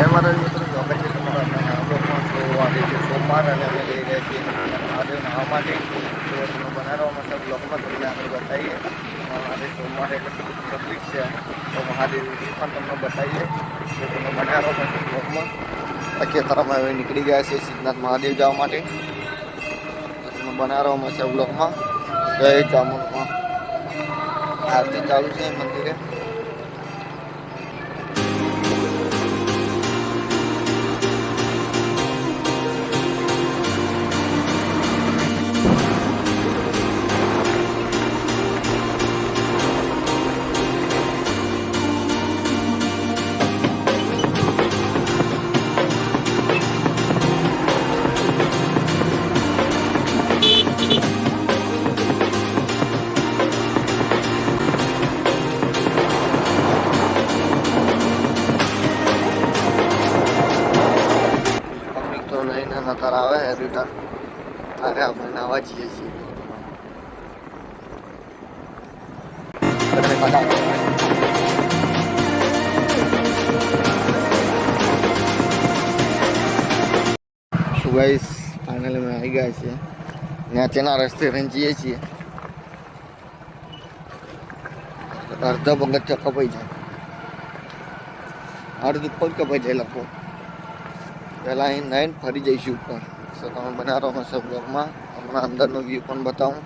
જય માતાજી મિત્રો છે તમારા બ્લોગમાં તો આજે છે સોમવાર અને અમે જઈ રહ્યા છીએ નાહવા માટે બનાવવામાં તમને આગળ બતાવીએ. આજે સોમવારે તકલીફ છે. તો મહાદેવ પણ તમને બતાવીએ. તો તમે બાકી અત્યારે અમે હવે નીકળી ગયા છે સિદ્ધનાથ મહાદેવ જવા માટે. તમે બનાવવામાં છે બ્લોગમાં જય ચામુંડમાં. આરતી ચાલુ છે મંદિરે. રિટર્ન અરે આપણે નાવા જઈએ છીએ. ગાઈસ ફાઇનલી અમે આવી ગયા છીએ. તેના રસ્તે રંજીએ છીએ. અડધો પગથિયો કપાઈ જાય. અડધું પગ કપાઈ જાય લખો પહેલાં અહીં નાઈન ફરી જઈશું ઉપર. Selamat benar ako sa vlog ma. Ang mga andan ng view kong batang.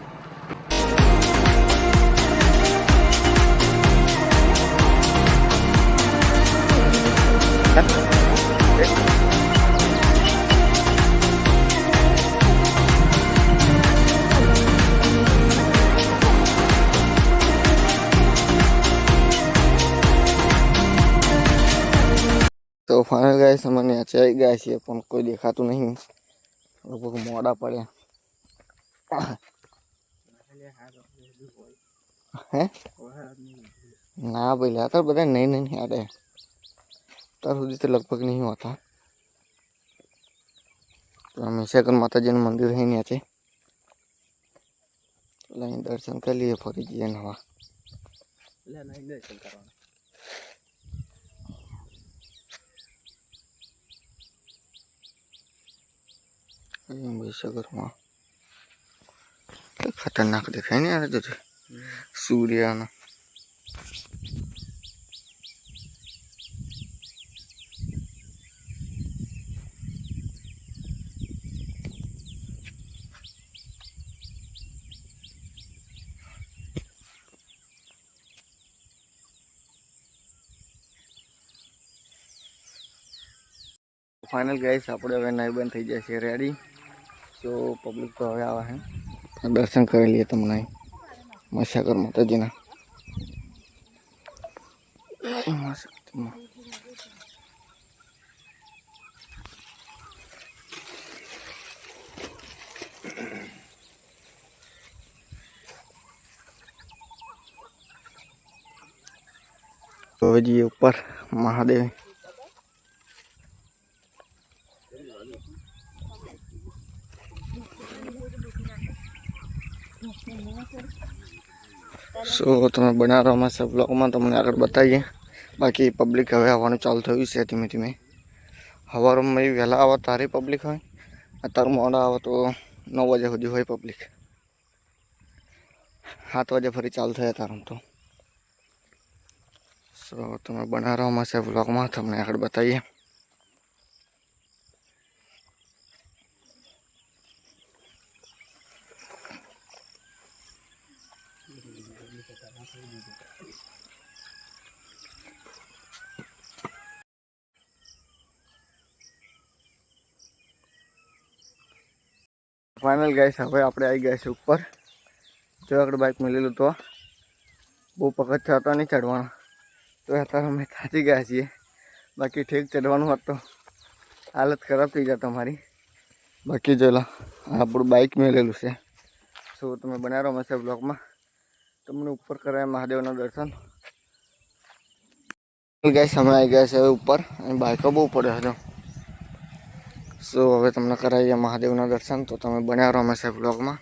final guys, guys हमने अच्छा guys ya pun कोई dia तो nih લગભગ મોડા પડ્યા હે ના ભાઈ લે અત્યારે બધા નહીં નહીં યાદ અત્યાર સુધી તો લગભગ નહીં હોતા તો અમે શેખર માતાજીનું મંદિર છે નીચે એટલે અહીં દર્શન કરી લઈએ ફરી જઈએ નવા અહીં વિશ્વકર્મા કંઈ ખતરનાક દેખાય ને યાર તો સૂર્યનો ફાઇનલ ગાઈસ આપણે હવે નાઈ બંધ થઈ જશે રેડી તો પબ્લિક તો હવે આવે છે દર્શન કરી લઈએ તમને મશાકર માતાજીના મહાશક્તિમાં. તો હવે જઈએ ઉપર મહાદેવ સો તમે બનાવવામાં છે બ્લોગમાં તમને આગળ બતાવીએ બાકી પબ્લિક હવે આવવાનું ચાલુ થયું છે ધીમે ધીમે સવારમાં વહેલા આવે તારે પબ્લિક હોય અત્યારે મોડા આવે તો નવ વાગ્યા સુધી હોય પબ્લિક સાત વાગે ફરી ચાલુ થાય તારું તો સો તમે બનાવવામાં છે બ્લોગમાં તમને આગળ બતાવીએ ફાઇનલ ગાઈસ હવે આપણે આવી ગયા છે ઉપર. જો આગળ બાઇક મેળેલું તો. બહુ પગથિયા હતા નહીં ચડવાના તો અત્યારે અમે થાચી ગયા છીએ. બાકી ઠીક ચડવાનું હોત તો હાલત ખરાબ થઈ જાય તમારી બાકી જો આપણું બાઇક મેળેલું છે. શું તમે બનાવ્યો હશે બ્લોગમાં તમને ઉપર કરાય મહાદેવના દર્શન. ગાઈસ અમે આવી ગયા છે હવે ઉપર. અને બાઇકો બહુ પડ્યો હતો સો હવે તમને કરાવીએ મહાદેવના દર્શન તો તમે બન્યા રહો હંમેશા બ્લોગમાં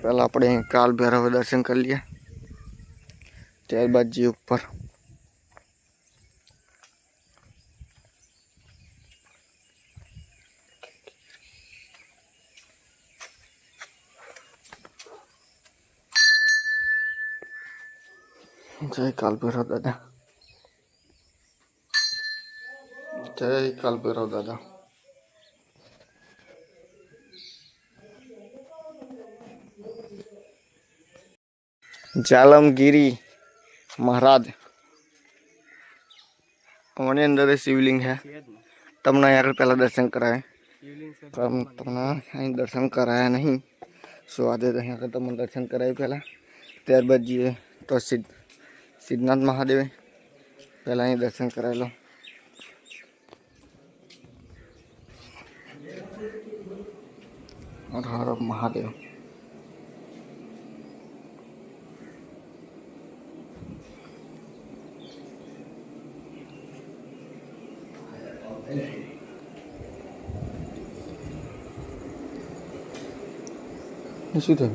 પહેલાં આપણે અહીં કાલ ભૈરવ દર્શન કરી લઈએ ત્યારબાદ જે ઉપર જય કાલભૈરવ દાદા જય કાલભૈરવ દાદા જાલમગીરી મહારાજ અમારી અંદર શિવલિંગ હે તમને અહીંયા આગળ પહેલાં દર્શન પણ તમને અહીં દર્શન કરાયા નહીં. સો આજે તો અહીંયા આગળ તમને દર્શન કરાયું પહેલાં. ત્યારબાદ જઈએ તો સિદ્ધ સિદ્ધનાથ મહાદેવે પહેલાં અહીં દર્શન કરાયેલો હર હર મહાદેવ એ શું થયું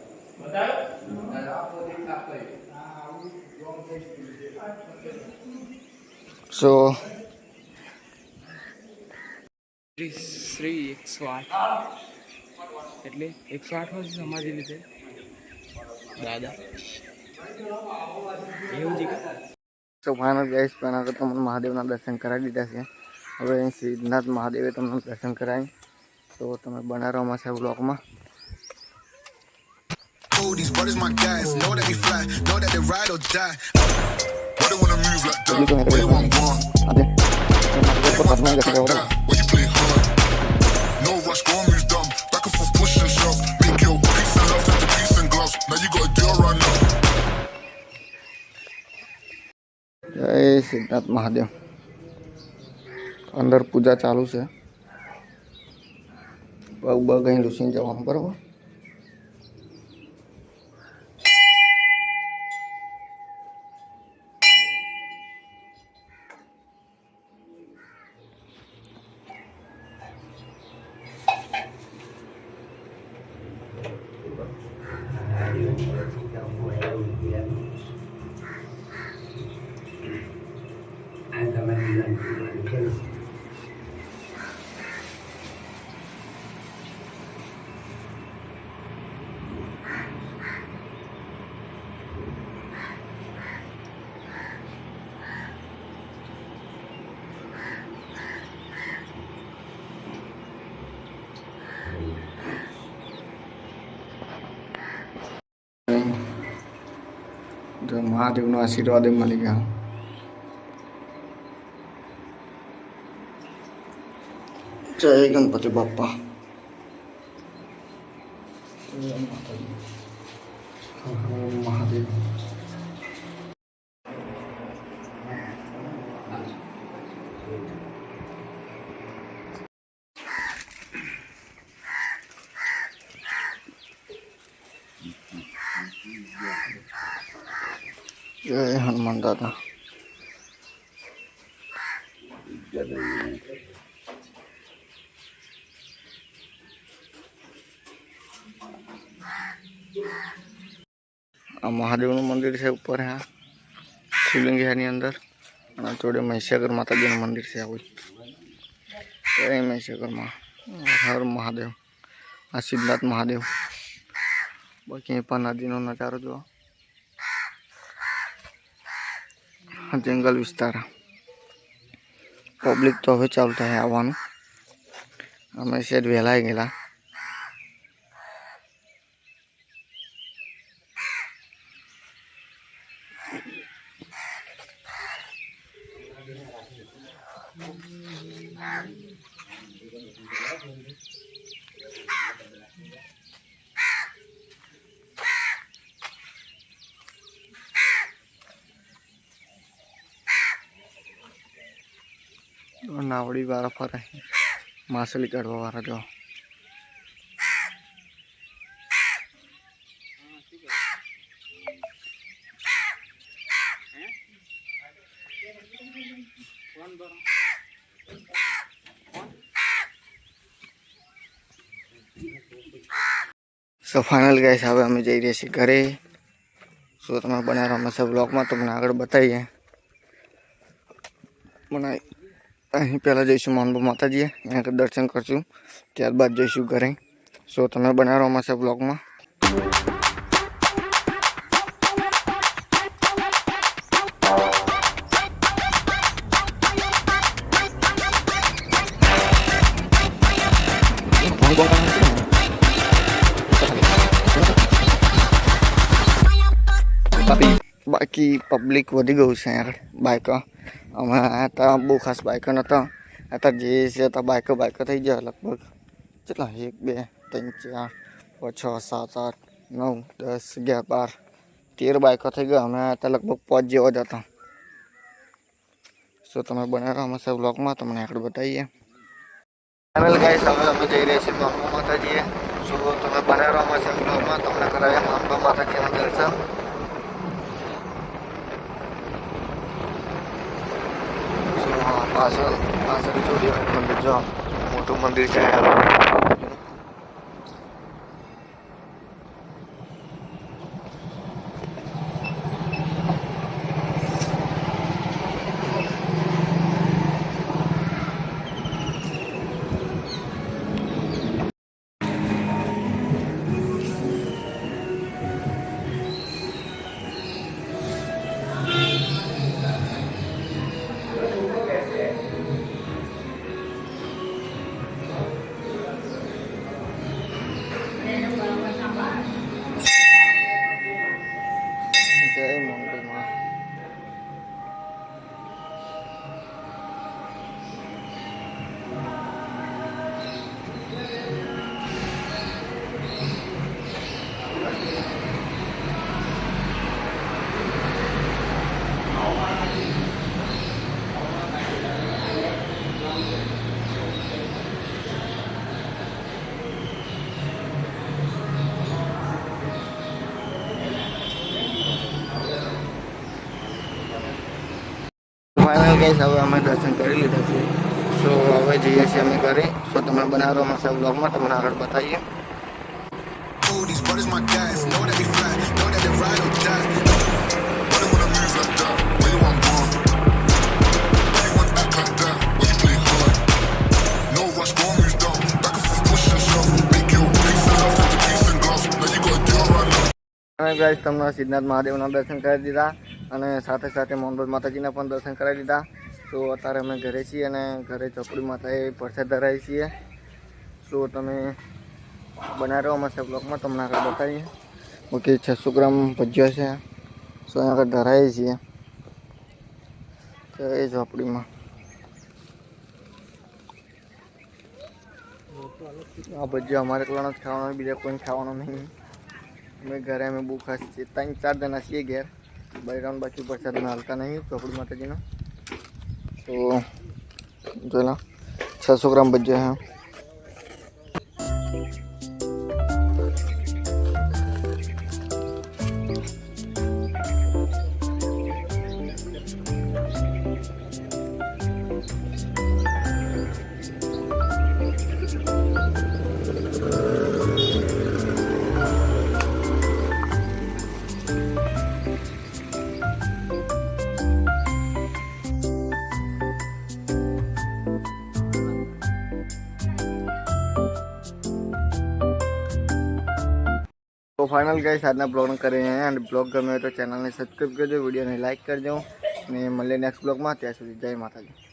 સો શ્રી એકસો આઠ. એટલે એકસો આઠ વર્ષ સમાધિ લીધે. દાદા. એવું કે સો ફાઇનલ ગાઈસ પણ આગળ તમને મહાદેવના દર્શન કરાવી દીધા છે. હવે અહીં સિદ્ધનાથ મહાદેવે તમને દર્શન કરાવી. તો તમે બનાવવામાં છે બ્લોકમાં Oh, these brothers my guys. Know that we fly, know that they ride or die. Why they wanna move like એટલી તો that? મેરે Where you want one? આજે મહાદેવ પર પ્રાર્થના કરતા Like હોય that? Why you play hard? No rush, go and move dumb. Back and forth, push and shove. Make your peace and love into peace and gloves. Now you gotta do it right now. જય સિદ્ધનાથ મહાદેવ અંદર પૂજા ચાલુ છે પગ bug અહીં લૂસીને જવાનું બરાબર તો મહાદેવનો આશીર્વાદ એમ મળી ગયા Cengeng pada bapak. Jai Hanuman Dada Jai મહાદેવનું મંદિર છે ઉપર હા શિવલિંગ છે એની અંદર અને આ જોડે મહીસાગર માતાજીનું મંદિર છે આવું જય મહીસાગરમાં હર મહાદેવ આ સિદ્ધનાથ મહાદેવ બાકી અહીં પણ નદીનો નજારો જુઓ આ જંગલ વિસ્તાર પબ્લિક તો હવે ચાલુ થાય આવવાનું અમે શેઠ વહેલા ગયેલા નાવડી વાળા ફરે માછલી કાઢવા વાળા જો સો ફાઇનલ ગાઈસ હવે અમે જઈ રહ્યા છીએ ઘરે સો તમે બનાવ્યા હંમેશા બ્લોગમાં તમને આગળ બતાવીએ મને અહીં પહેલાં જઈશું મોહનબા માતાજીએ ત્યાં આગળ દર્શન કરશું ત્યારબાદ જઈશું ઘરે સો તમે બનાવ્યા હંમેશા બ્લોગમાં બાકી બાકી પબ્લિક વધી ગયું છે આગળ બાઇકો અમે તો બહુ ખાસ બાઇકો નહોતા અત્યારે જે છે તો બાઇકો બાઇકો થઈ ગયા લગભગ. કેટલા? એક, બે, ત્રણ, ચાર છ, સાત, આઠ, નવ, દસ, અગિયાર, બાર, તેર બાઇકો થઈ ગયા. અમે અત્યારે લગભગ પાંચ જેવો જ હતા. સો તમે બનાવ્યા હંમેશા બ્લોગમાં તમને આગળ બતાવીએ. ફાઇનલ ગાઈસ હવે અમે જઈ રહ્યા છીએ બાપા માતાજીએ. શું તમે બનાવ્યા હંમેશા બ્લોગમાં તમને કરાવ્યા બાપા માતાજીના દર્શન. સો આ પાછળ પાછળ જોડી મંદિર જો મોટું મંદિર છે mga ફાઇનલ ગેસ હવે અમે દર્શન કરી લીધા છે સો હવે જઈએ છીએ અમે ઘરે સો તમે બનાવો અમારા સબ બ્લોગમાં તમને આગળ બતાવીએ Ooh, these brothers my guys. Know that we fly. Know that they ride or die. Why they wanna move like that? Where you want born? Why you wanna act like that? Why you play hard? No rush, go move down. Back and forth, push and shove. Make your peace and love into peace and gloves. Now you gotta do it right now. અને guys તમને સિદ્ધનાથ મહાદેવના દર્શન કરાવી દીધા અને સાથે સાથે મોહનબાદ માતાજીના પણ દર્શન કરાવી દીધા તો અત્યારે અમે ઘરે છીએ અને ઘરે ચોપડી માતાએ પરસાદ ધરાવીએ છીએ. સો તમે બનાવ્યો અમારા બ્લોકમાં તમને આગળ બતાવીએ. ઓકે છસો ગ્રામ ભજીયા છે. સો આગળ ધરાવીએ છીએ. તો એ ઝોપડીમાં આ ભજીયા અમારે એકલાનો જ ખાવાનો બીજા કોઈ ખાવાનો નહીં. અમે ઘરે અમે બહુ ખાસ છીએ. ત્રણ ચાર જણા છીએ ઘેર. બૈરામ બાકી પ્રસાદ અમે હાલતા નહીં ચોપડી માતાજીનો તો જોઈ લો છસો ગ્રામ ભજીયા હે ફાઇનલ ગઈ આજના બ્લોગ કરીએ એન્ડ બ્લોગ ગમે તો ચેનલને સબસ્ક્રાઈબ કરજો વિડીયોને લાઇક કરજો. અને મળીએ નેક્સ્ટ બ્લોગમાં ત્યાં સુધી જય માતાજી.